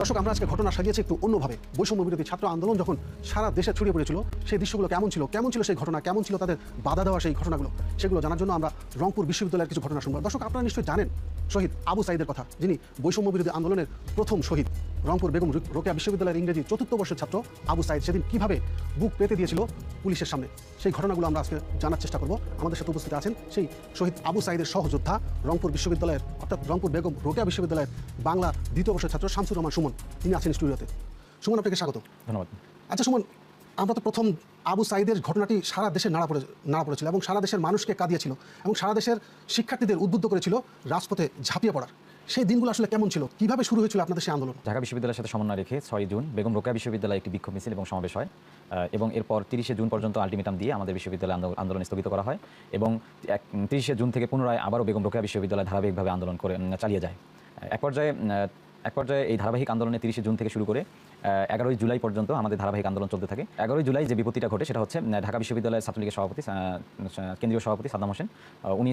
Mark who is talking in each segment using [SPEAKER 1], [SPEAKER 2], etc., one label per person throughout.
[SPEAKER 1] দর্শক, আমরা আজকে ঘটনা সাজিয়েছি একটু অন্যভাবে। বৈষম্য বিরোধী ছাত্র আন্দোলন যখন সারা দেশে ছড়িয়ে পড়েছিল, সেই দৃশ্যগুলো কেমন ছিল কেমন ছিল সেই ঘটনা, কেমন ছিল তাদের বাধা দেওয়া সেই ঘটনাগুলো, সেগুলো জানার জন্য আমরা রংপুর বিশ্ববিদ্যালয়ের কিছু ঘটনা শুনব। দর্শক, আপনারা নিশ্চয়ই জানেন শহীদ আবু সাইদের কথা, যিনি বৈষম্য বিরোধী আন্দোলনের প্রথম শহীদ। রংপুর বেগম রোকেয়া বিশ্ববিদ্যালয়ের ইংরেজি চতুর্থ বর্ষের ছাত্র আবু সাইদ সেদিন কীভাবে বুক পেতে দিয়েছিল পুলিশের সামনে, সেই ঘটনাগুলো আমরা আজকে জানার চেষ্টা করব। আমাদের সাথে উপস্থিত আছেন সেই শহীদ আবু সাইদের সহযোদ্ধা, রংপুর বিশ্ববিদ্যালয়ের, অর্থাৎ রংপুর বেগম রোকেয়া বিশ্ববিদ্যালয়ের বাংলা দ্বিতীয় বর্ষের ছাত্র শামসুর রহমান সুমন। তিনি আছেন স্টুডিওতে। সুমন আপনাকে স্বাগত।
[SPEAKER 2] ধন্যবাদ।
[SPEAKER 1] আচ্ছা সুমন আমরা তো প্রথম আবু সাইদের ঘটনাটি সারা দেশে নাড়া পড়ে নাড়া পড়েছিল এবং সারা দেশের মানুষকে কাঁদিয়েছিল এবং সারা দেশের শিক্ষার্থীদের উদ্বুদ্ধ করেছিল রাজপথে ঝাঁপিয়ে পড়ার। সেই দিনগুলো আসলে কেমন ছিল? কীভাবে শুরু হয়েছিল আপনাদের সেই আন্দোলন?
[SPEAKER 2] ঢাকা বিশ্ববিদ্যালয়ের সাথে সমন্বয় রেখে ছয় জুন বেগম রোকেয়া বিশ্ববিদ্যালয়ে একটি বিক্ষোভ মিছিল এবং সমাবেশ হয়। এবং এরপর তিরিশে জুন পর্যন্ত আলটিমেটাম দিয়ে আমাদের বিশ্ববিদ্যালয় আন্দোলন- আন্দোলন স্থগিত করা হয় এবং এক তিরিশে জুন থেকে পুনরায় আবারও বেগম রোকেয়া বিশ্ববিদ্যালয় ধারাবাহিকভাবে আন্দোলন করে চালিয়ে যায়। এক পর্যায়ে এক পর্যায়ে এই ধারাবাহিক আন্দোলনে তিরিশে জুন থেকে শুরু করে এগারোই জুলাই পর্যন্ত আমাদের ধারাবাহিক আন্দোলন চলতে থাকে। এগারোই জুলাই যে বিপত্তিটা ঘটে সেটা হচ্ছে ঢাকা বিশ্ববিদ্যালয়ের ছাত্রলীগের সভাপতি কেন্দ্রীয় সভাপতি সাদ্দাম হোসেন। উনি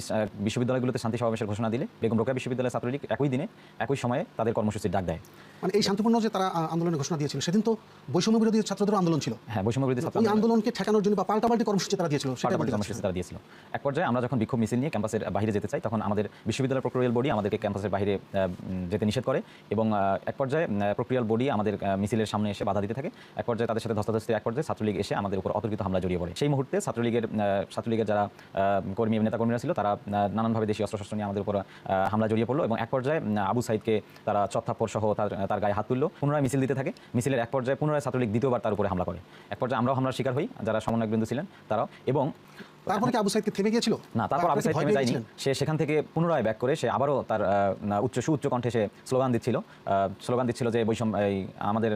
[SPEAKER 2] বিশ্ববিদ্যালয়গুলোতে শান্তি সমাবেশের ঘোষণা দিলে বেগম রোকেয়া বিশ্ববিদ্যালয়ের ছাত্রলীগ একই দিনে একই সময়ে তাদের কর্মসূচির ডাক দেয়।
[SPEAKER 1] মানে এই শান্তিপূর্ণ যে তারা আন্দোলনের ঘোষণা দিয়েছিল সেদিন তো বৈষম্য বিরোধী ছাত্রদের আন্দোলন ছিল।
[SPEAKER 2] হ্যাঁ বৈষম্য বিরোধী ছাত্র
[SPEAKER 1] আন্দোলনকে ঠেকানোর জন্য বা পাল্টাপাল্টি কর্মসূচি তারা দিয়েছিল
[SPEAKER 2] পাল্টাপাল্টি কর্মসূচি তারা দিয়েছিল। এক পর্যায়ে আমরা যখন বিক্ষোভ মিছিল নিয়ে ক্যাম্পাসের বাইরে যেতে চাই তখন আমাদের বিশ্ববিদ্যালয় প্রক্রিয়াল বডি আমাদেরকে ক্যাম্পাসের বাইরে যেতে নিষেধ করে এবং এক পর্যায়ে প্রক্রিয়াল বডি আমাদের মিছিলের সামনে এসে বাধা দিতে থাকে। এক পর্যায়ে তাদের সাথে ধস্তাধস্তি, এক পর্যায়ে ছাত্রলীগ এসে আমাদের উপর অতর্কিত হামলা জড়িয়ে পড়ে। সেই মুহূর্তে ছাত্রলীগের ছাত্রলীগের যারা কর্মী নেতা কর্মীরা ছিল, তারা নানানভাবে দেশীয় অস্ত্রশস্ত্র নিয়ে আমাদের উপর হামলা জড়িয়ে পড়ল এবং এক পর্যায়ে আবু সাইদকে তারা চত্থাপ্পর সহ তার তার গায়ে হাত তুললো। পুনরায় মিছিল দিতে থাকে। মিছিলের এক পর্যায়ে পুনরায় ছাত্রলীগ দ্বিতীয়বার তার উপরে হামলা করে। এক পর্যায়ে আমরাও হামলার শিকার হই, যারা সমন্বয় বিন্দু ছিলেন তারাও এবং
[SPEAKER 1] তারপরে কি আবু সাইদকে থেমে গিয়েছিল?
[SPEAKER 2] না তারপর আবু সাইদ থেমে যায়নি। সে সেখান থেকে পুনরায় ব্যাক করে সে আবারও তার উচ্চ সুউচ্চ কণ্ঠে সে স্লোগান দিচ্ছিল। আহ, স্লোগান দিচ্ছিল যে বৈষম্য এই আমাদের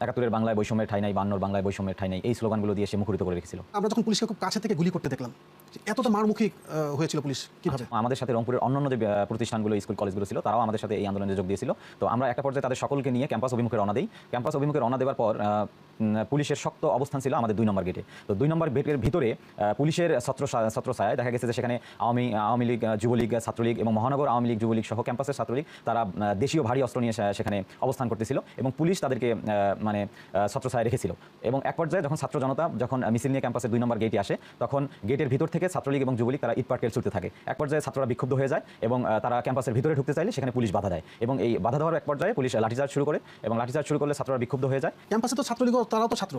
[SPEAKER 2] একাত্তরের বাংলায় বৈষম্যের ঠাই নাই বান্নর বাংলায় বৈষম্যের ঠাই নাই এই স্লোগানগুলো দিয়ে সে মুখরিত করে রেখেছিল।
[SPEAKER 1] আমরা যখন পুলিশকে খুব কাছে থেকে গুলি করতে দেখলাম এতটা মারমুখী হয়েছিল পুলিশ কীভাবে?
[SPEAKER 2] আমাদের সাথে রংপুরের অন্যান্য যে প্রতিষ্ঠানগুলো, স্কুল, কলেজগুলো ছিল, তারাও আমাদের সাথে এই আন্দোলনে যোগ দিয়েছিল। তো আমরা একটা পর্যায়ে তাদের সকলকে নিয়ে ক্যাম্পাস অভিমুখে রওনা দিই। ক্যাম্পাস অভিমুখে রওনা দেওয়ার পর পুলিশের শক্ত অবস্থান ছিল আমাদের দুই নম্বর গেটে। তো দুই নম্বর গেটের ভিতরে পুলিশের ছত্র ছত্রছায়ায় দেখা গেছে যে, সেখানে আওয়ামী আওয়ামী লীগ যুবলীগ, ছাত্রলীগ এবং মহানগর আওয়ামী লীগ, যুবলীগ সহ ক্যাম্পাসের ছাত্রলীগ, তারা দেশীয় ভারী অস্ত্র নিয়ে সেখানে অবস্থান করতেছিল এবং পুলিশ তাদেরকে মানে ছত্রছায়ায় রেখেছিল। এবং এক পর্যায়ে যখন ছাত্র জনতা যখন মিছিল নিয়ে ক্যাম্পাসের দুই নম্বর গেটে আসে, তখন গেটের ভিতর থেকে ছাত্রলীগ এবং যুবলীগ তারা ইট পাটকেল ছুটতে থাকে। এক পর্যায়ে ছাত্ররা বিক্ষুব্ধ হয়ে যায় এবং তারা ক্যাম্পাসের ভিতরে ঢুকতে চাইলে সেখানে পুলিশ বাধা দেয় এবং এই বাধা দেওয়ার এক পর্যায়ে পুলিশ লাঠিচার্জ শুরু করে এবং লাঠিচার্জ শুরু করলে ছাত্ররা বিক্ষুব্ধ হয়ে যায়।
[SPEAKER 1] ক্যাম্পাসে তো ছাত্রলীগ তারাও তো ছাত্র।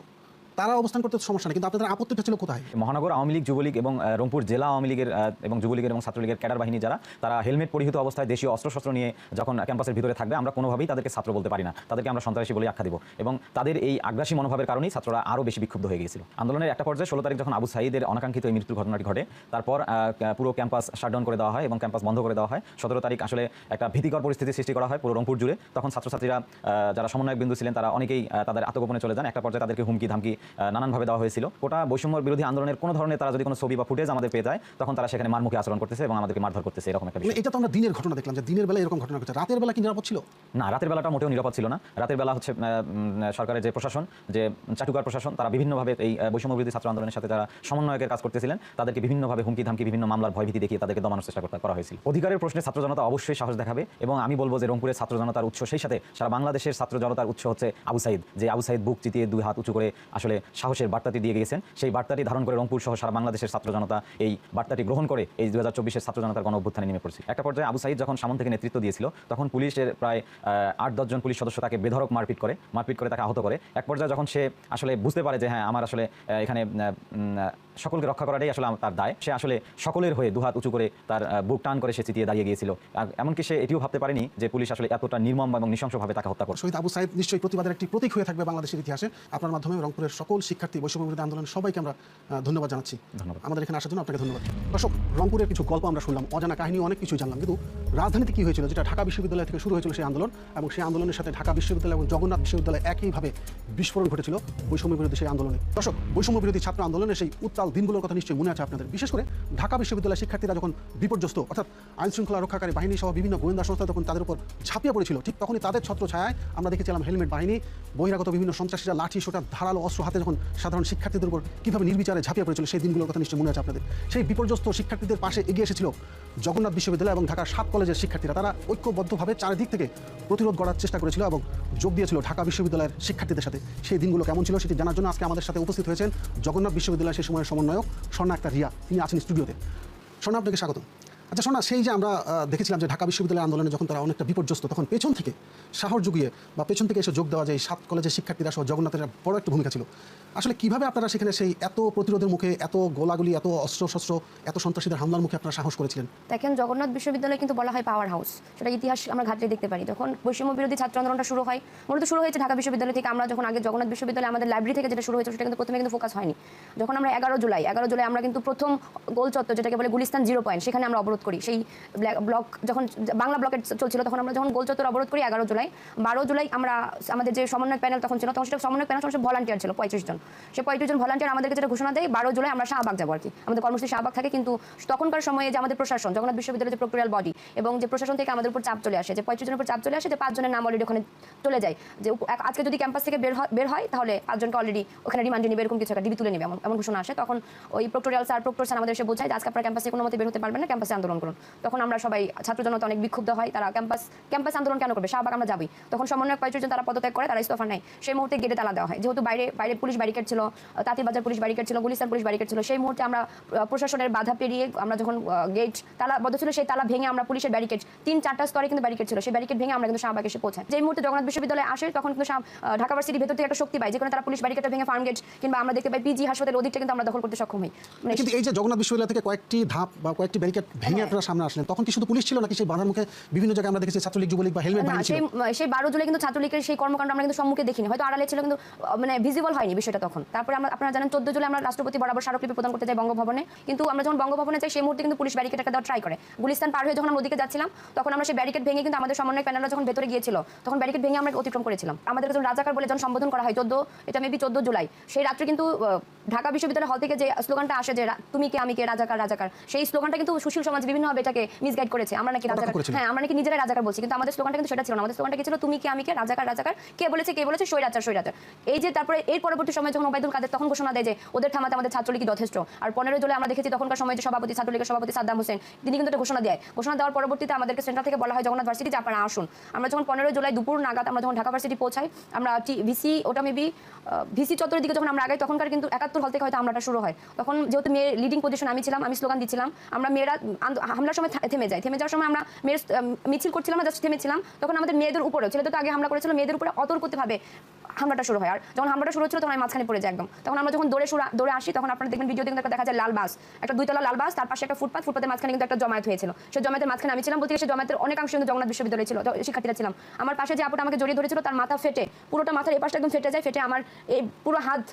[SPEAKER 1] তারা অবস্থান করতে সমস্যা নেই, কিন্তু আপনাদের আপত্তিটা ছিল কোথায়?
[SPEAKER 2] মহানগর আওয়ামী লীগ, যুবলীগ এবং রংপুর জেলা আওয়ামী লীগের এবং যুবলীগের এবং ছাত্রলীগের ক্যাডার বাহিনী যারা, তারা হেলমেট পরিহিত অবস্থায় দেশীয় অস্ত্রশস্ত্র নিয়ে যখন ক্যাম্পাসের ভিতরে থাকবে, আমরা কোনোভাবেই তাদেরকে ছাত্র বলতে পারি না। তাদেরকে আমরা সন্ত্রাসী বলে আখ্যা দেব। এবং তাদের এই আগ্রাসী মনোভাবের কারণেই ছাত্ররা আরও বেশি বিক্ষুব্ধ হয়ে গিয়েছিল। আন্দোলনের একটা পর্যায়ে ষোলো তারিখ যখন আবু সাইদের অনাকাঙ্ক্ষিত এই মৃত্যুর ঘটনাটি ঘটে, তারপর পুরো ক্যাম্পাস শাটডাউন করে দেওয়া হয় এবং ক্যাম্পাস বন্ধ করে দেওয়া হয়। সতেরো তারিখ আসলে একটা ভীতিকর পরিস্থিতি সৃষ্টি করা হয় পুরো রংপুর জুড়ে। তখন ছাত্রছাত্রীরা যারা সমন্বয়ক বিন্দু ছিলেন, তারা অনেকেই তাদের আত্মগোপনে চলে যান। একটা পর্যায়ে তাদেরকে হুমকি ধামকি নানানভাবে দেওয়া হয়েছিল। গোটা বৈষম্য বিরোধী আন্দোলনের কোনো ধরনের তারা যদি কোনো ছবি বা ফুটেজ আমাদের পেয়ে যায় তখন তারা সেখানে মারমুখী আচরণ করতেছে এবং আমাদেরকে মারধর করতেছে এরকম একটা
[SPEAKER 1] মানে এটা তো আমরা দিনের ঘটনা দেখলাম যে দিনের বেলা এরকম ঘটনা ঘটছে। রাতের বেলা কি নিরাপদ ছিল?
[SPEAKER 2] না রাতের বেলাটা মোটেও নিরাপদ ছিল না। রাতের বেলা হচ্ছে সরকারের যে প্রশাসন যে চাটুকার প্রশাসন তারা বিভিন্নভাবে এই বৈষম্য বিরোধী ছাত্র আন্দোলনের সাথে যারা সমন্বয়কের কাজ করতেছিলেন তাদেরকে বিভিন্নভাবে হুমকি ধামকি বিভিন্ন মামলার ভয়ভীতি দেখিয়ে তাদেরকে দমানোর চেষ্টা করা হয়েছিল। অধিকারের প্রশ্নে ছাত্র জনতা অবশ্যই সাহস দেখাবে এবং আমি বলব যে রংপুরের ছাত্র জনতার উৎস সেই সাথে সারা বাংলাদেশের ছাত্র জনতার উৎস হচ্ছে আবু সাইদ। যে আবু সাইদ বুক চিতিয়ে দুই হাত উঁচু করে আসলে সাহসের বার্তাটি দিয়ে গিয়েছেন। সেই বার্তাটি ধারণ করে রংপুর সহ সারা বাংলাদেশের ছাত্র জনতা এই বার্তাটি গ্রহণ করে এই দু হাজার ছাত্র জনতার গণ অভ্যুত্থানে নেমে পড়ছে। একটা পর্যায়ে আবু সাইদ যখন সামন থেকে নেতৃত্ব দিয়েছিল, তখন পুলিশের প্রায় আট দশজন পুলিশ সদস্য তাকে বেধরক মারপিট করে মারপিট করে তাকে আহত করে। এক পর্যায়ে যখন সে আসলে বুঝতে পারে যে হ্যাঁ আমার আসলে এখানে সকলকে রক্ষা করাটাই আসলে তার দায়, সে আসলে সকলের হয়ে দুহাত উঁচু করে তার বুক টান করে সে চিতিয়ে দাঁড়িয়ে গিয়েছিল। এমনকি সে এটিও ভাবতে পারেনি যে পুলিশ আসলে এতটা নির্মম এবং নৃশংসভাবে তাকে হত্যা করছে
[SPEAKER 1] শহীদ আবু সাইদ নিশ্চয়ই প্রতিবাদের একটি প্রতীক হয়ে থাকবে বাংলাদেশের ইতিহাসে। আপনার মাধ্যমে রংপুরের সকল শিক্ষার্থী বৈষম্য বিরোধী আন্দোলনের সবাইকে আমরা ধন্যবাদ জানাচ্ছি।
[SPEAKER 2] ধন্যবাদ।
[SPEAKER 1] আমাদের এখানে আসার জন্য আপনাকে ধন্যবাদ। দর্শক রংপুরের কিছু গল্প আমরা শুনলাম অজানা কাহিনী অনেক কিছু জানলাম। কিন্তু রাজধানীতে কি হয়েছিল? যেটা ঢাকা বিশ্ববিদ্যালয় থেকে শুরু হয়েছিল সেই আন্দোলন এবং সেই আন্দোলনের সাথে ঢাকা বিশ্ববিদ্যালয় এবং জগন্নাথ বিশ্ববিদ্যালয় একইভাবে বিস্ফোরণ ঘটেছিল বৈষম্য বিরোধী সেই আন্দোলনে। দর্শক বৈষম্য বিরোধী ছাত্র আন্দোলনের সেই উত্তাল দিনগুলোর কথা নিশ্চয়ই মনে আছে আপনাদের। বিশেষ করে ঢাকা বিশ্ববিদ্যালয়ের শিক্ষার্থীরা যখন বিপর্যস্ত অর্থাৎ আইন শৃঙ্খলা রক্ষাকারী বাহিনী সহ বিভিন্ন গোয়েন্দা সংস্থা তখন তাদের উপর ঝাঁপিয়ে পড়েছিল ঠিক তখনই তাদের ছত্র ছায়ায় আমরা দেখেছিলাম হেলমেট বাহিনী বহিরাগত বিভিন্ন সন্ত্রাসীরা লাঠি সোটা ধারালো অস্ত্র হাতে যখন সাধারণ শিক্ষার্থীদের উপর কীভাবে নির্বিচারে ঝাঁপিয়ে পড়েছিল সেই দিনগুলোর কথা নিশ্চয়ই মনে আছে আপনাদের। সেই বিপর্যস্ত শিক্ষার্থীদের পাশে এগিয়ে এসেছিল জগন্নাথ বিশ্ববিদ্যালয় এবং ঢাকার সাত কলেজের শিক্ষার্থীরা। তারা ঐক্যবদ্ধভাবে চারিদিক থেকে প্রতিরোধ গড়ার চেষ্টা করেছিল এবং যোগ দিয়েছিল ঢাকা বিশ্ববিদ্যালয়ের শিক্ষার্থীদের সাথে। সেই দিনগুলো কেমন ছিল সেটি জানার জন্য আজকে আমাদের সাথে উপস্থিত হয়েছেন জগন্নাথ বিশ্ববিদ্যালয়ের সেই সময়ের সমন্বয়ক স্বর্ণা আক্তার রিয়া। তিনি আছেন স্টুডিওতে স্বর্ণা, আপনাকে স্বাগত আচ্ছা শোনা সেই যে আমরা দেখেছিলাম যে ঢাকা বিশ্ববিদ্যালয় আন্দোলনে যখন তারা অনেকটা বিপর্যস্ত, তখন পেছন থেকে সাহর জুগিয়ে বা পেছন থেকে এসে যোগ দেওয়া যায় সাত কলেজের শিক্ষার্থীরা সহ জগন্নাথের বড় একটা ভূমিকা ছিল। আসলে কীভাবে আপনারা সেখানে সেই এত প্রতিরোধের মুখে, এত গোলাগুলি, এত অস্ত্র শস্ত্র এত সন্ত্রাসীদের হামলার মুখে আপনারা সাহস করেছিলেন?
[SPEAKER 3] দেখেন, জগন্নাথ বিশ্ববিদ্যালয় কিন্তু বলা হয় পাওয়ার হাউস সেটা ইতিহাস আমরা ঘাটলে দেখতে পারি। যখন বৈষম্য বিরোধী ছাত্র আন্দোলনটা শুরু হয়, মূলত শুরু হয়েছে ঢাকা বিশ্ববিদ্যালয় থেকে আমরা যখন আগে জগন্নাথ বিশ্ববিদ্যালয় আমাদের লাইব্রেরি থেকে যেটা শুরু হয়েছে সেটা কিন্তু প্রথমে কিন্তু ফোকাস হয়নি। যখন আমরা এগারো জুলাই এগারো জুলাই আমরা কিন্তু প্রথম গোল চত্বর, যেটাকে বলে গুলিস্তান জিরো পয়েন্ট সেখানে আমরা অবরোধ করি। সেই ব্লক যখন বাংলা ব্লকের চলছিল, তখন আমরা যখন গোল চত্বর অবরোধ করি এগারো জুলাই, বারো জুলাই আমরা আমাদের যে সমন্বয় প্যানেল তখন ছিল, তখন সেটা সমন্বয় প্যানেল সব ভলান্টিয়ার ছিল, পঁয়ত্রিশ জন। সে পঁয়ত্রিশ জন ভলান্টিয়ার আমাদেরকে যেটা ঘোষণা দেয়, বারো জুলাই আমরা শাহবাগ যাব আর কি। আমাদের কর্মসূচি শাহবাগ থাকে, কিন্তু তখনকার সময়ে যে আমাদের প্রশাসন, জগন্নাথ বিশ্ববিদ্যালয়ের যে প্রক্রিয়াল বডি এবং যে প্রশাসন থেকে আমাদের উপর চাপ চলে আসে, যে পঁয়ত্রিশ জনের উপর চাপ চলে আসে, যে পাঁচজনের নাম অলরেডি ওখানে চলে যায়। যে আজকে যদি ক্যাম্পাস থেকে বের হয় বের হয়, তাহলে পাঁচজনকে অলরেডি ওখানে রিমান্ডে নিবে, এরকম কিছু একটা ডিবি তুলে নেবে, এমন এমন ঘোষণা আসে। তখন ওই প্রক্টোরিয়াল স্যার, প্রক্টর স্যার আমাদের এসে বোঝায় যে আজকে আপনারা ক্যাম্পাসে কোনো মতে বের হতে পারবেন না, ক্যাম্পাসে আন্দোলন করুন। তখন আমরা সবাই ছাত্র জনতা অনেক বিক্ষুব্ধ হয়, তারা ক্যাম্পাস ক্যাম্পাস আন্দোলন কেন করবে? শাহবাগ আমরা যাবই। তখন সমন্বয় পঁয়ত্রিশ জন তারা পদত্যাগ করে, তারা ইস্তফা নেয়। সেই মুহূর্তে গেটে তালা দেওয়া হয়। যেহেতু বাইরে বাইরে পুলিশ ব্যারিকেড ছিল তাঁতিবাজার পুলিশ ব্যারিকেড ছিল গুলিস্তান পুলিশ ব্যারিকেড ছিল সেই মুহূর্তে আমরা প্রশাসনের বাধা পেরিয়ে আমরা যখন গেট তালা বদ্ধ ছিল সেই তালা ভেঙে আমরা পুলিশের ব্যারিকেড তিন চারটা স্তরে কিন্তু ব্যারিকেড ছিল সেই ব্যারিকেড ভেঙে আমরা কিন্তু শাহবাগ এসে পৌঁছাই। যে মুহূর্তে জগন্নাথ বিশ্ববিদ্যালয়ে আসে তখন কিন্তু ঢাকা ভার্সিটির ভেতর থেকে একটা শক্তি পায় যেখানে তারা পুলিশ ব্যারিকেডটা ভেঙে ফার্ম গেট কিংবা আমরা দেখতে পাই পিজি হাসপাতালের ওদিকটা কিন্তু আমরা দখল করতে সক্ষম হই। মানে
[SPEAKER 1] কিন্তু এই যে জগন্নাথ বিশ্ববিদ্যালয় থেকে কয়েকটি ধাপ বা কয়েকটি ব্যারিকেড ভেঙে
[SPEAKER 3] হ্যাঁ।
[SPEAKER 1] আপনারা সামনে আসলেন তখন কি শুধু পুলিশ ছিল নাকি সেই বাধার মুখে বিভিন্ন জায়গায় আমরা দেখেছি ছাত্রলীগ যুবলীগ বা হেলমেট বাহিনী ছিল?
[SPEAKER 3] সেই বারো জুলাই কিন্তু ছাত্রলীগের সেই কর্মকাণ্ড আমরা কিন্তু সম্মুখে দেখিনি। হয়তো আড়ালে ছিল কিন্তু মানে ভিজিবল হয়নি বিষয়টা। তখন। তারপরে আমরা আপনারা জানেন চোদ্দ জুলাই আমরা রাষ্ট্রপতি বরাবর স্মারকলিপি প্রদান করতে যাই বঙ্গভবনে। কিন্তু আমরা যখন বঙ্গভবনে যাই সেই মুহূর্তে কিন্তু পুলিশ ব্যারিকেড একটা দেওয়া ট্রাই করে। গুলিস্তান পার হয়ে যখন আমরা ওদিকে যাচ্ছিলাম তখন আমরা সেই ব্যারিকেড ভেঙে কিন্তু আমাদের সমন্বয় প্যানেলরা যখন ভেতরে গিয়েছিল তখন ব্যারিকেড ভেঙে আমরা অতিক্রম করেছিলাম। আমাদের যখন রাজাকার বলে যখন সম্বোধন করা হয় চোদ্দ এটা মেবি চোদ্দ জুলাই। সেই রাত্রে কিন্তু ঢাকা বিশ্ববিদ্যালয় হল থেকে যে স্লোগানটা আসে যে তুমি কে আমি কে রাজাকার রাজাকার সেই স্লোগানটা কিন্তু সুশীল সমাজ বিভিন্নভাবে এটাকে মিসগাইড করেছে। আমরা নাকি রাজাকার। হ্যাঁ আমরা নাকি নিজেরাই রাজাকার বলছি কিন্তু আমাদের স্লোগানটা কিন্তু সেটা ছিল না। আমাদের স্লোগানটা কি ছিল? তুমি কে আমি কে রাজাকার রাজাকার কে বলেছে কে বলেছে স্বৈরাচার স্বৈরাচার এই যে তারপরে এর পরবর্তী সময় যখন ওবায়দুল কাদের তখন ঘোষণা দেয় যে ওদের থামাতে আমাদের ছাত্রলীগ যথেষ্ট। আর পনেরো জুলাই আমরা দেখেছি তখনকার সময় যে সভাপতি, ছাত্রলীগের সভাপতি সাদ্দাম হোসেন, তিনি কিন্তু একটা ঘোষণা দেয়। ঘোষণা দেওয়ার পরবর্তীতে আমাদেরকে সেন্টার থেকে বলা হয় জগন্নাথ ভার্সিটি যে আপনারা আসুন। আমরা যখন পনেরো জুলাই দুপুর নাগাদ আমরা যখন ঢাকা ভার্সিটি পৌঁছাই, আমরা ভিসি, ওটা মেবি ভিসি চত্বরের দিকে যখন আমরা আগাই, তখনকার কিন্তু একাত্তর হল থেকে হয়তো হামলাটা শুরু হয়। তখন যেহেতু মেয়ের লিডিং পজিশন আমি ছিলাম, আমি স্লোগান দিচ্ছিলাম, আমরা মেয়েরা হামলার সময় থেমে যাই। থেমে যাওয়ার সময় আমরা মেয়ের মিছিল করছিলাম না জাস্ট থেমেছিলাম। তখন আমাদের মেয়েদের উপরেও ছেলেদের তো আগে হামলা করেছিল, মেয়েদের উপরে অতর্কতভাবে হামলাটা শুরু হয়। আর যখন হামলাটা শুরু হচ্ছিল তখন আমি মাঝখানে পড়ে যাই একদম। তখন আমরা যখন দৌড়ে দৌড়ে আসি, তখন আপনারা দেখবেন ভিডিও একটা দেখা যায় লাল বাস। একটা দুইতলা লাল বাস, তার পাশে একটা ফুটপাথ ফুটপাতের মাঝখানে কিন্তু একটা জমায়েত হয়েছিল। সেই জমায়েতের মাঝখানে আমি ছিলাম, বলতে গেলে সেই জমায়েতের অনেকাংশ কিন্তু জগন্নাথ বিশ্ববিদ্যালয় ছিল শিক্ষার্থীরা ছিলাম। আমার পাশে যে আপুটা আমাকে জড়িয়ে ধরেছিল, তার মাথা ফেটে, পুরোটা মাথার এই পাশটা একদম ফেটে যায়, ফেটে আমার এই পুরো হাত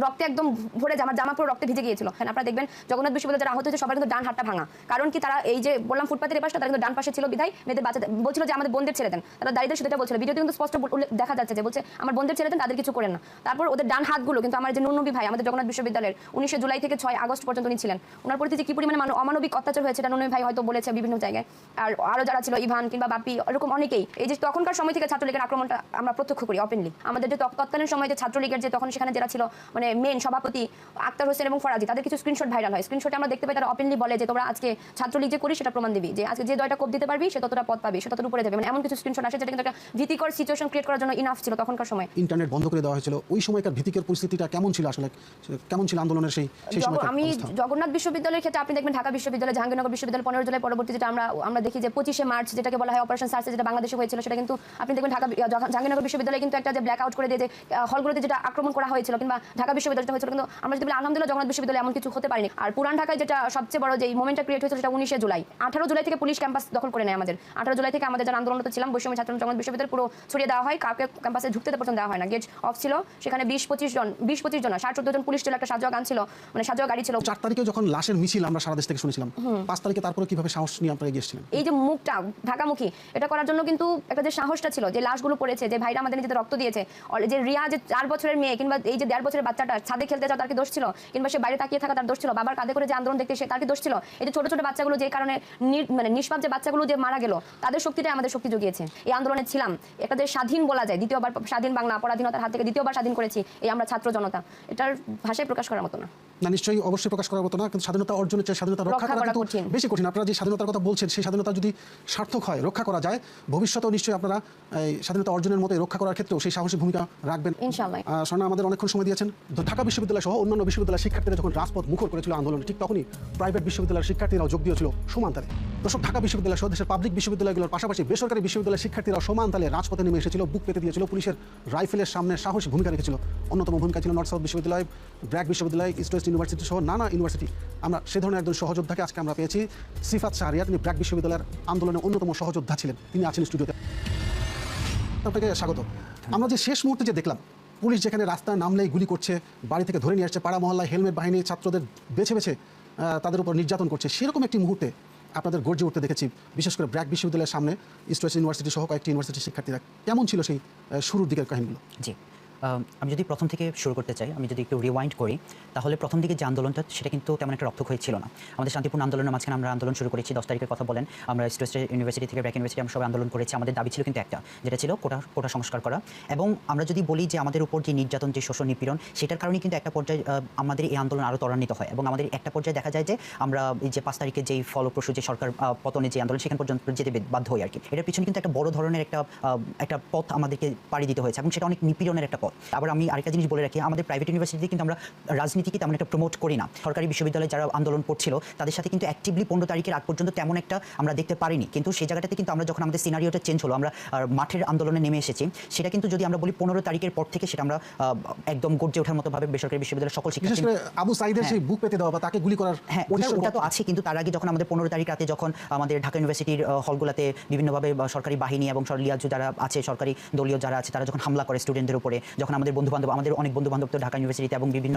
[SPEAKER 3] রক্তে একদম ভরে আমার জামা পুরো রক্তে ভিজে গিয়েছিল। হ্যাঁ আপনারা দেখবেন জগন্নাথ বিশ্ববিদ্যালয় যারা আহত হয়েছে, সবার কিন্তু ডান হাতটা ভাঙা। কারণ কি তারা এই যে বললাম ফুটপাতের পাশটা তারা কিন্তু ডান পাশে ছিল বিধায়, মেয়েদের বাচ্চা বলছিল যে আমাদের বোনদের ছেড়ে দেন। তারা দাঁড়িয়ে এটা বলছিল। ভিডিওতে কিন্তু স্পষ্ট দেখা যাচ্ছে যে বলছে, আমার বোনদের ছেড়ে দেন, তাদের কিছু করেন না। তারপর ওদের ডান হাতগুলো কিন্তু আমার যে নুনবী ভাই, আমাদের জগন্নাথ বিশ্ববিদ্যালয়ের, উনিশে জুলাই থেকে ছয় আগস্ট পর্যন্ত উনি ছিলেন। ওনার প্রতি যে কি পরিমাণে মানব- অমানবিক অত্যাচার হয়েছে এটা নুনবী ভাই হয়তো বলেছে বিভিন্ন জায়গায়। আর আরও যারা ছিল, ইভান কিংবা বাপি এরকম অনেকেই। এই যে তখনকার সময় থেকে ছাত্রলীগের আক্রমণটা আমরা প্রত্যক্ষ করি ওপেনলি আমাদের যে তৎ- তৎকালীন সময় যে ছাত্রলীগের যে তখন সেখানে যারা ছিল মানে মেন সভাপতি আক্তার হোসেন এবং ফরাজি তাদের কিছু স্ক্রিনশট ভাইরাল হয়। স্ক্রিনশটে আমরা দেখতে পাই তারা ওপেনলি বলে যে তোমরা আজকে ছাত্রলীগ যে করি সেটা প্রমাণ দিবি। যে আজকে যে দয়টা কোপ দিতে পারবি সে ততটা পদ পাবি সে ততটা উপরে যাবে। মানে এমন কিছু স্ক্রিনশট আসে যেটা কিন্তু একটা ভীতিকর সিচুয়েশন ক্রিয়েট করার জন্য ইনাফ ছিল তখনকার সময়।
[SPEAKER 1] ইন্টারনেট বন্ধ করে দেওয়া হয়েছিল। ওই সময়কার ভীতিকর পরিস্থিতিটা কেমন ছিল আসলে? কেমন ছিল আন্দোলনের সেই সেই সময়
[SPEAKER 3] আমি জগন্নাথ বিশ্ববিদ্যালয়ের ক্ষেত্রে আপনি দেখবেন ঢাকা বিশ্ববিদ্যালয় জাহাঙ্গীরনগর বিশ্ববিদ্যালয় পনেরো জুলাই পরবর্তী যেটা আমরা আমরা দেখি যে পঁচিশে মার্চ যেটাকে বলা হয় অপারেশন সার্সে যেটা বাংলাদেশে হয়েছিল সেটা কিন্তু আপনি দেখবেন ঢাকা জাহাঙ্গীরনগর বিশ্ববিদ্যালয়ে কিন্তু একটা যে ব্ল্যাক আউট করে দিয়ে যে হলগুলোতে যেটা আক্রমণ করা হয়েছিল কিংবা ঢাকা বিশ্ববিদ্যালয়টা হয়েছিল কিন্তু আমরা যদি বলি আলহামদুলিল্লাহ জগন্নাথ বিশ্ববিদ্যালয়ে এমন কিছু হতে পারেনি। আর পুরান ঢাকায় যেটা সবচেয়ে বড় যে মোমেন্টটা ক্রিয়েট হয়েছিল সেটা উনিশে জুলাই। আঠারো জুলাই থেকে পুলিশ ক্যাম্পাস দখল করে নেয় আমাদের। আঠারো জুলাই থেকে আমাদের যারা আন্দোলনরত ছিলাম বৈষম্য ছাত্র জগন্নাথ বিশ্ববিদ্যালয় পুরো ছড়িয়ে দেওয়া হয়। কাউকে ক্যাম্পাসে ঢুকতে পর্যন্ত দেওয়া হয় না। গেট অফ ছিল। সেখানে বিশ পঁচিশ জন বিশ পঁচিশ জন ষাট চোদ্দ জন পুলিশ ছিল একটা সাজোয়া গান ছিল মানে সাজোয়া গাড়ি ছিল।
[SPEAKER 1] চার তারিখে যখন লাশের মিছিল আমরা সারা দেশ থেকে শুনেছিলাম পাঁচ তারিখে তারপরে কীভাবে সাহস নিয়ে আপনারা গিয়েছিলেন
[SPEAKER 3] এই যে মুখটা ঢাকামুখী এটা করার জন্য কিন্তু একটা যে সাহসটা ছিল যে লাশগুলো পড়েছে যে ভাইরা আমাদের নিজেদের রক্ত দিয়েছে যে রিয়া যে চার বছরের মেয়ে কিংবা এই যে দেড় বছরের বাচ্চা বাচ্চাটা ছাদে খেলতে যাওয়া তার কি দোষ ছিল? কিংবা সে বাইরে তাকিয়ে থাকা তার দোষ ছিল? বাবার কাঁধে করে যে আন্দোলন দেখতে সে তার কি দোষ ছিল? এই যে ছোট ছোট বাচ্চাগুলো যে কারণে মানে নিষ্পাপ যে বাচ্চাগুলো যে মারা গেল, তাদের শক্তিটাই আমাদের শক্তি জুগিয়েছে। এই আন্দোলনে ছিলাম। একটা যে স্বাধীন বলা যায়, দ্বিতীয়বার স্বাধীন বাংলা অপরাধীনতার হাত থেকে দ্বিতীয়বার স্বাধীন করেছি, এই আমরা ছাত্র জনতা। এটার ভাষায় প্রকাশ করার মতো না।
[SPEAKER 1] না নিশ্চয়ই অবশ্যই প্রকাশ করার মতো না কিন্তু স্বাধীনতা অর্জনের চেয়ে স্বাধীনতা রক্ষা করা কিন্তু বেশি কঠিন। আপনারা যে স্বাধীনতার কথা বলছেন সেই স্বাধীনতা যদি সার্থক হয় রক্ষা করা যায় ভবিষ্যতেও নিশ্চয়ই আপনারা এই স্বাধীনতা অর্জনের মতো রক্ষা করার ক্ষেত্রেও সেই সাহসী ভূমিকা রাখবেন।
[SPEAKER 3] ইনশাআল্লাহ।
[SPEAKER 1] স্বর্ণা আমাদের অনেকক্ষণ সময় দিয়েছেন। ঢাকা বিশ্ববিদ্যালয় সহ অন্যান্য বিশ্ববিদ্যালয়ের শিক্ষার্থীরা যখন রাজপথ মুখর করেছিল আন্দোলন ঠিক তখনই প্রাইভেট বিশ্ববিদ্যালয়ের শিক্ষার্থীরাও যোগ দিয়েছিল সমান তালে। দর্শক ঢাকা বিশ্ববিদ্যালয় সহ দেশের পাবলিক বিশ্ববিদ্যালয়গুলোর পাশাপাশি বেসরকারি বিশ্ববিদ্যালয়ের শিক্ষার্থীরা সমান তালে রাজপথে নেমে এসেছিল বুক পেতে দিয়েছিল পুলিশের রাইফেলের সামনে সাহসী ভূমিকা রেখেছিল। অন্যতম ভূমিকা ছিল নর্থ সাউথ বিশ্ববিদ্যালয় ব্র্যাক বিশ্ববিদ্যালয় ইস্ট ওয়েস্ট ইউনিভার্সিটি সহ নানা ইউনিভার্সিটি আমরা সে ধরনের একজন সহযোদ্ধাকে আজকে আমরা পেয়েছি। সিফাত শাহরিয়া তিনি ব্র্যাক বিশ্ববিদ্যালয়ের আন্দোলনের অন্যতম সহযোদ্ধা ছিলেন তিনি আছেন স্টুডিওতে। আপনাকে স্বাগত। আমরা যে শেষ মুহূর্তে যে দেখলাম, পুলিশ যেখানে রাস্তায় নামলেই গুলি করছে, বাড়ি থেকে ধরে নিয়ে আসছে, পাড়া মহল্লায় হেলমেট বাহিনী, ছাত্রদের বেছে বেছে তাদের উপর নির্যাতন করছে, সেরকম একটি মুহূর্তে আপনাদের গর্জে উঠতে দেখেছি, বিশেষ করে ব্র্যাক বিশ্ববিদ্যালয়ের সামনে, ইস্ট ওয়েস্ট ইউনিভার্সিটি সহ কয়েকটি ইউনিভার্সিটির শিক্ষার্থীরা। কেমন ছিল সেই শুরুর দিকের কাহিনীগুলো?
[SPEAKER 4] জি। আম, যদি প্রথম থেকে শুরু করতে চাই আমি যদি একটু রিওয়াইন্ড করি তাহলে প্রথম দিকে যে আন্দোলনটা সেটা কিন্তু তেমন একটা রক্তক্ষয়ী ছিল না। আমাদের শান্তিপূর্ণ আন্দোলনের মাঝখানে আমরা আন্দোলন শুরু করেছি দশ তারিখের কথা বলেন। আমরা স্টেট ইউনিভার্সিটি থেকে ব্র্যাক ইউনিভার্সিটি আমরা সবাই আন্দোলন করেছি। আমাদের দাবি ছিল কিন্তু একটা যেটা ছিল কোটা কোটা সংস্কার করা। এবং আমরা যদি বলি যে আমাদের উপর যে নির্যাতন যে শোষণ নিপীড়ন সেটার কারণে কিন্তু একটা পর্যায়ে আমাদের এই আন্দোলন আরও ত্বরান্বিত হয়। এবং আমাদের একটা পর্যায়ে দেখা যায় যে আমরা এই যে পাঁচ তারিখে যেই ফলপ্রসূ যে সরকার পতনে যে আন্দোলন সেখান পর্যন্ত যেতে বাধ্য হয় আর কি। এটার পিছনে কিন্তু একটা বড় ধরনের একটা একটা পথ আমাদেরকে পাড়ি দিতে হয়েছে। এবং সেটা অনেক নিপীড়নের একটা পথ। আবার আমি আরেকটা জিনিস বলে রাখি আমাদের প্রাইভেট ইউনিভার্সিটিতে কিন্তু আমরা রাজনীতিকে তেমন একটা প্রমোট করি না। সরকারি বিশ্ববিদ্যালয়ে যারা আন্দোলন করছিল তাদের সাথে কিন্তু অ্যাক্টিভলি পনেরো তারিখের আগ পর্যন্ত তেমন একটা আমরা দেখতে পারিনি। কিন্তু সেই জায়গাটাতে কিন্তু আমরা যখন আমাদের সিনারিওটা চেঞ্জ হলো আমরা মাঠের আন্দোলনে নেমে এসেছি সেটা কিন্তু যদি আমরা বলি পনেরো তারিখের পর থেকে সেটা আমরা একদম গর্জে ওঠার মতো ভাবে বেসরকারি বিশ্ববিদ্যালয়ের সকল শিক্ষার্থী
[SPEAKER 1] আবু সাইদের
[SPEAKER 4] হ্যাঁ।
[SPEAKER 1] সেই বুক পেতে দেওয়া বা তাকে গুলি করার
[SPEAKER 4] হ্যাঁ ওটা ওটা তো আছে কিন্তু তার আগে যখন আমাদের পনেরো তারিখ রাতে যখন আমাদের ঢাকা ইউনিভার্সিটির হলগুলোতে বিভিন্নভাবে সরকারি বাহিনী এবং সর- লিয়াজু যারা আছে সরকারি দলীয় যারা আছে তারা যখন হামলা করে স্টুডেন্টদের উপরে যখন আমাদের বন্ধু বান্ধব আমাদের অনেক বন্ধু বান্ধব তো ঢাকা ইউনিভার্সিটিতে এবং বিভিন্ন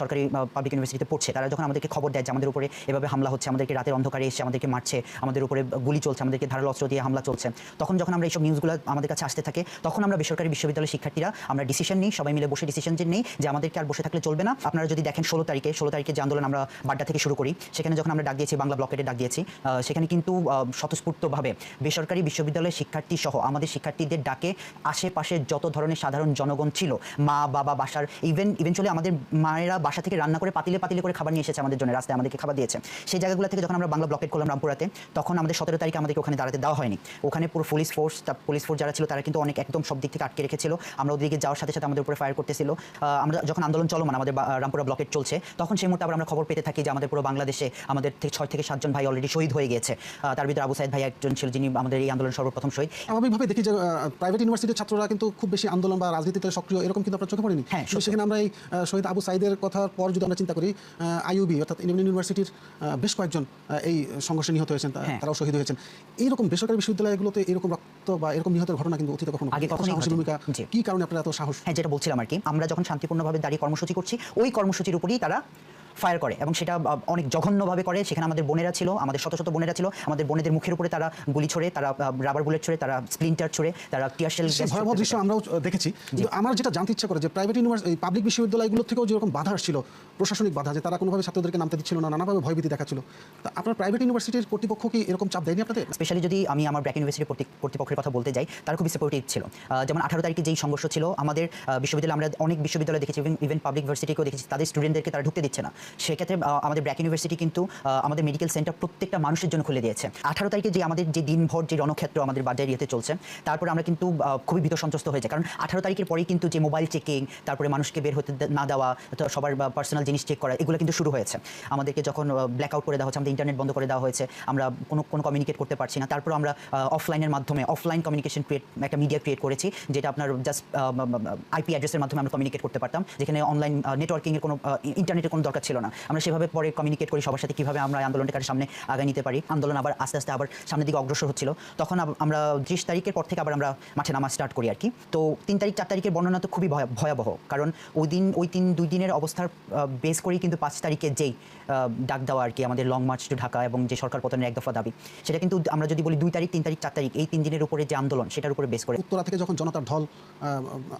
[SPEAKER 4] সরকারি পাবলিক ইউনিভার্সিটিতে পড়ছে, তারা যখন আমাদেরকে খবর দেয় যে আমাদের উপরে এভাবে হামলা হচ্ছে, আমাদেরকে রাতের অন্ধকারে এসে আমাদেরকে মারছে, আমাদের উপরে গুলি চলছে, আমাদেরকে ধারালো অস্ত্র দিয়ে হামলা চলছে, তখন যখন আমরা এইসব নিউজগুলো আমাদের কাছে আসতে থাকে, তখন আমরা বেসরকারি বিশ্ববিদ্যালয়ের শিক্ষার্থীরা আমরা ডিসিশন নিই, সবাই মিলে বসে ডিসিশন যে নেই, যে আমাদেরকে আর বসে থাকলে চলবে না। আপনারা যদি দেখেন ষোলো তারিখে ষোলো তারিখে যে আন্দোলন আমরা বাড্ডা থেকে শুরু করি, সেখানে যখন আমরা ডাক দিয়েছি, বাংলা ব্লকেটে ডাক দিয়েছি সেখানে কিন্তু স্বতঃস্ফূর্তভাবে বেসরকারি বিশ্ববিদ্যালয়ের শিক্ষার্থী সহ আমাদের শিক্ষার্থীদের ডাকে আশেপাশে যত ধরনের সাধারণ জনগণ ছিল। মা, বাবা, বাসার ইভেন ইভেনচুয়ালি আমাদের মায়েরা বাসা থেকে রান্না করে পাতিলে পাতিলে করে খাবার নিয়ে এসেছে আমাদের জন্য, রাস্তায় আমাদেরকে খাবার দিয়েছে। সেই জায়গাগুলো থেকে যখন আমরা বাংলা ব্লকেট করলাম রামপুরাতে, তখন আমাদের সতেরো তারিখে আমাদেরকে ওখানে দাঁড়াতে দেওয়া হয়নি। ওখানে পুরো পুলিশ ফোর্স পুলিশ ফোর্স যারা ছিল তারা কিন্তু অনেক একদম সব দিক থেকে আটকে রেখেছিল। আমরা ওদিকে যাওয়ার সাথে সাথে আমাদের উপরে ফায়ার করতেছিল। আমরা যখন আন্দোলন চলমান আমাদের রামপুরা ব্লকেট চলছে, তখন সেই মুহূর্তে আবার আমরা খবর পেতে থাকি যে আমাদের পুরো বাংলাদেশে আমাদের থেকে ছয় থেকে সাতজন ভাই অলরেডি শহীদ হয়ে গেছে তার ভিতরে আবু সাইদ ভাই একজন ছিল যিনি আমাদের এই আন্দোলন সর্বপ্রথম শহীদ।
[SPEAKER 1] স্বাভাবিকভাবে দেখি যে প্রাইভেট ইউনিভার্সিটির ছাত্ররা কিন্তু খুব বেশি আন্দোলন বা রাজনীতিতে সক্রিয় এরকম কিন্তু আপনার চোখে পড়েনি?
[SPEAKER 4] হ্যাঁ,
[SPEAKER 1] সেখানে আমরা এই শহীদ আবু সাইদের কথার পর যদি আমরা চিন্তা করি আইউবি অর্থাৎ ইন্ডিয়ান ইউনিভার্সিটির বেশ কয়েকজন এই সংঘর্ষে নিহত হয়েছেন
[SPEAKER 4] হ্যাঁ।
[SPEAKER 1] তারাও শহীদ হয়েছেন। এইরকম বেসরকারি বিশ্ববিদ্যালয়গুলোতে এরকম রক্ত বা এরকম নিহতের ঘটনা কিন্তু অতীতে কখনো
[SPEAKER 4] আগে কখনো
[SPEAKER 1] সাহসী ভূমিকা। কি কারণে আপনারা এত সাহস?
[SPEAKER 4] হ্যাঁ যেটা বলছিলাম আর কি আমরা যখন শান্তিপূর্ণভাবে দাঁড়িয়ে কর্মসূচি করছি ওই কর্মসূচির উপরেই তারা ফায়ার করে এবং সেটা অনেক জঘন্যভাবে করে। সেখানে আমাদের বোনেরা ছিল আমাদের শত শত বোনেরা ছিল। আমাদের বোনেদের মুখের উপরে তারা গুলি ছড়ে তারা রাবার বুলেট ছড়ে তারা স্প্লিন্টার ছড়ে তারা টিয়ারশেল
[SPEAKER 1] ভয়াবহ দৃশ্য আমরাও দেখেছি। আমার যেটা জানতে ইচ্ছা করে যে প্রাইভেট ইউনিভার্সিটি পাবলিক বিশ্ববিদ্যালয়গুলো থেকেও যেরকম বাধা আসছিল প্রশাসনিক বাধা যে তারা কোনোভাবে ছাত্রদেরকে নামতে দিচ্ছিল না নানাভাবে ভয়ভীতি দেখাচ্ছিল তা আপনার প্রাইভেট ইউনিভার্সিটির কর্তৃপক্ষ কি এরকম চাপ দেয়নি আপনাদের?
[SPEAKER 4] স্পেশালি যদি আমি আমার ব্র্যাক ইউনিভার্সিটি কর্তৃপক্ষের কথা বলতে যাই তারা খুবই সাপোর্টিভ ছিল। যেমন আঠারো তারিখে যেই সংঘর্ষ ছিল আমাদের বিশ্ববিদ্যালয়ে আমরা অনেক বিশ্ববিদ্যালয় দেখেছি ইভেন ইভেন পাবলিক ইউনিভার্সিটিকেও দেখেছি তাদের স্টুডেন্টদেরকে তারা ঢুকতে দিচ্ছে না। সেক্ষেত্রে আমাদের ব্র্যাক ইউনিভার্সিটি কিন্তু আমাদের মেডিকেল সেন্টার প্রত্যেকটা মানুষের জন্য খুলে দিয়েছে। আঠারো তারিখে যে আমাদের যে দিনভর যে রণক্ষেত্র আমাদের বাজার ইয়েতে চলছে, তারপরে আমরা কিন্তু খুবই ভীত সন্ত্রস্ত হয়ে যায় কারণ আঠারো তারিখের পরেই কিন্তু যে মোবাইল চেকিং, তারপরে মানুষকে বের হতে না দেওয়া সবার পার্সোনাল জিনিস চেক করা, এগুলো কিন্তু শুরু হয়েছে। আমাদেরকে যখন ব্ল্যাক আউট করে দেওয়া হচ্ছে আমাদের ইন্টারনেট বন্ধ করে দেওয়া হয়েছে, আমরা কোনো কোনো কমিউনিকেট করতে পারছি না। তারপর আমরা অফলাইনের মাধ্যমে অফলাইন কমিউনিকেশন ক্রিয়েট একটা মিডিয়া ক্রিয়েট করেছি, যেটা আপনার জাস্ট আইপি অ্যাড্রেসের মাধ্যমে আমরা কমিউনিকেট করতে পারতাম, যেখানে অনলাইন নেটওয়ার্কিংয়ের কোনো ইন্টারনেটের কোনো দরকার ছিল ছিল না। আমরা সেভাবে পরে কমিউনিকেট করি সবার সাথে কীভাবে আমরা আন্দোলনটাকে সামনে আগায় নিতে পারি। আন্দোলন আবার আস্তে আস্তে আবার সামনের দিকে অগ্রসর হচ্ছিল। তখন আমরা ত্রিশ তারিখের পর থেকে আবার আমরা মাঠে নামা স্টার্ট করি আর কি। তো তিন তারিখ, চার তারিখের বর্ণনা তো খুবই ভয়া- ভয়াবহ। কারণ ওই দিন, ওই তিন, দুই দিনের অবস্থার বেস করেই কিন্তু পাঁচ তারিখে যেই ডাক দেওয়া আর কি আমাদের লং মার্চ টু ঢাকা এবং যে সরকার পতনের এক দফা দাবি, সেটা কিন্তু আমরা যদি বলি দুই তারিখ, তিন তারিখ, চার তারিখ, এই তিন দিনের উপরে যে আন্দোলন, সেটার উপরে বেস করে।
[SPEAKER 1] উত্তরা থেকে যখন জনতার ঢল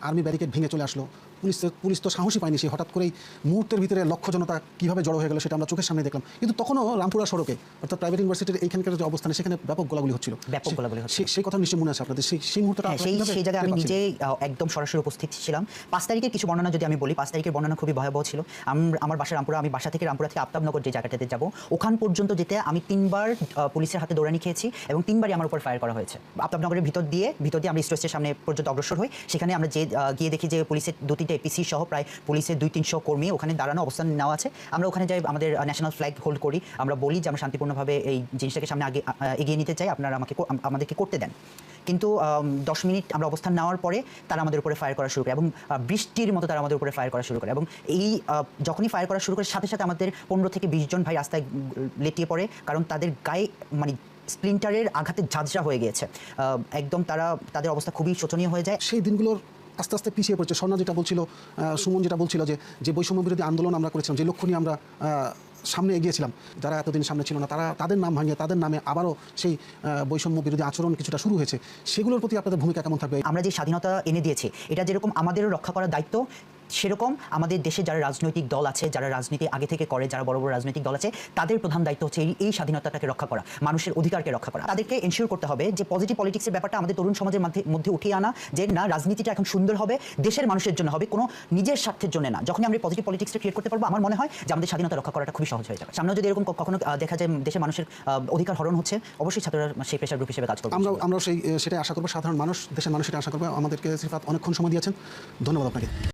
[SPEAKER 1] আর্মি ব্যারিকেড ভেঙে চলে আসলো, পুলিশ পুলিশ তো সাহসী পায়নি সে হঠাৎ করেই মুহূর্তের ভিতরে লক্ষ জনতা কীভাবে জড়ো হয়ে গেল সেটা আমরা চোখের সামনে দেখলাম। কিন্তু তখনও রামপুরা সড়কে অর্থাৎ প্রাইভেট ইউনিভার্সিটির এইখানকার যে অবস্থানে সেখানে ব্যাপক গোলাগুলি হচ্ছিল।
[SPEAKER 4] ব্যাপক গোলাগুলি হচ্ছিল।
[SPEAKER 1] সেই কথা নিশ্চয়ই মনে আছে আপনাদের। সেই সেই মুহূর্তটা
[SPEAKER 4] হ্যাঁ সেই সেই জায়গায় আমি? নিজেই একদম সরাসরি উপস্থিত ছিলাম। পাঁচ তারিখের কিছু বর্ণনা যদি আমি বলি পাঁচ তারিখের বর্ণনা খুবই ভয়াবহ ছিল। আম- আমার বাসা রামপুরা আমি বাসা থেকে রামপুরা থেকে আফতাবনগর যে জায়গাটাতে যাব ওখান পর্যন্ত যেতে আমি তিনবার পুলিশের হাতে দৌড়ানি খেয়েছি এবং তিনবারই আমার উপর ফায়ার করা হয়েছে। আফতাবনগরের ভিতর দিয়ে ভিতর দিয়ে আমরা স্টোরেজের সামনে পর্যন্ত অগ্রসর হই। সেখানে আমরা যে গিয়ে দেখি যে পুলিশের দু তিনটে এপিসি সহ প্রায় পুলিশের দুই তিনশো কর্মী ওখানে দাঁড়ানো অবস্থান নেওয়া আছে। আমরা ওখানে যাই, আমাদের ন্যাশনাল ফ্ল্যাগ হোল্ড করি। আমরা বলি যে আমরা শান্তিপূর্ণভাবে এই জিনিসটাকে সামনে আগে এগিয়ে নিতে চাই। আপনারা আমাকে আমাদেরকে করতে দেন। কিন্তু দশ মিনিট আমরা অবস্থান নেওয়ার পরে তারা আমাদের উপরে ফায়ার করা শুরু করে এবং বৃষ্টির মতো তারা আমাদের উপরে ফায়ার করা শুরু করে এবং এই যখনই ফায়ার করা শুরু করে সাথে সাথে আমাদের পনেরো থেকে বিশ জন ভাই রাস্তায় লেটিয়ে পড়ে কারণ তাদের গায়ে মানে স্প্লিন্টারের আঘাতে ঝাঁঝরা হয়ে গিয়েছে। একদম তারা, তাদের অবস্থা খুবই শোচনীয় হয়ে যায়।
[SPEAKER 1] সেই দিনগুলোর আস্তে আস্তে পিছিয়ে পড়ছে। স্বর্ণা যেটা বলছিল সুমন যেটা বলছিল যে যে বৈষম্য বিরোধী আন্দোলন আমরা করেছিলাম, যে লক্ষ্য নিয়ে আমরা সামনে এগিয়েছিলাম, যারা এতদিন সামনে ছিল না, তারা তাদের নাম ভাঙিয়ে, তাদের নামে আবারও সেই বৈষম্য বিরোধী আচরণ কিছুটা শুরু হয়েছে। সেগুলোর প্রতি আপনাদের ভূমিকা কেমন থাকবে?
[SPEAKER 4] আমরা যে স্বাধীনতা এনে দিয়েছি, এটা যেরকম আমাদেরও রক্ষা করার দায়িত্ব সেরকম আমাদের দেশে যারা রাজনৈতিক দল আছে, যারা রাজনীতি আগে থেকে করে, যারা বড় বড় রাজনৈতিক দল আছে, তাদের প্রধান দায়িত্ব হচ্ছে এই- স্বাধীনতাটাকে রক্ষা করা, মানুষের অধিকারকে রক্ষা করা। তাদেরকে এনশিওর করতে হবে যে পজিটিভ পলিটিক্সের ব্যাপারটা আমাদের তরুণ সমাজের মধ্যে উঠিয়ে আনা, যে না, রাজনীতিটা এখন সুন্দর হবে, দেশের মানুষের জন্য হবে, কোনো নিজের স্বার্থের জন্য না। যখন আমরা পজিটিভ পলিটিক্সটা ক্রিয়েট করতে পারব, আমার মনে হয় যে আমাদের স্বাধীনতা রক্ষা করাটা খুবই সহজ হয়ে যাবে। সামনে যদি এরকম কখনো দেখা যায় দেশের মানুষের অধিকার হরণ হচ্ছে, অবশ্যই ছাত্ররা সেই প্রেশার গ্রুপ হিসেবে কাজ করবে।
[SPEAKER 1] আমরা আমরা সেই সেটাই আশা করব। সাধারণ মানুষ, দেশের মানুষ সেটা আশা করব। আমাদেরকে সিফাত অনেকক্ষণ সময় দিয়েছেন। ধন্যবাদ আপনাকে।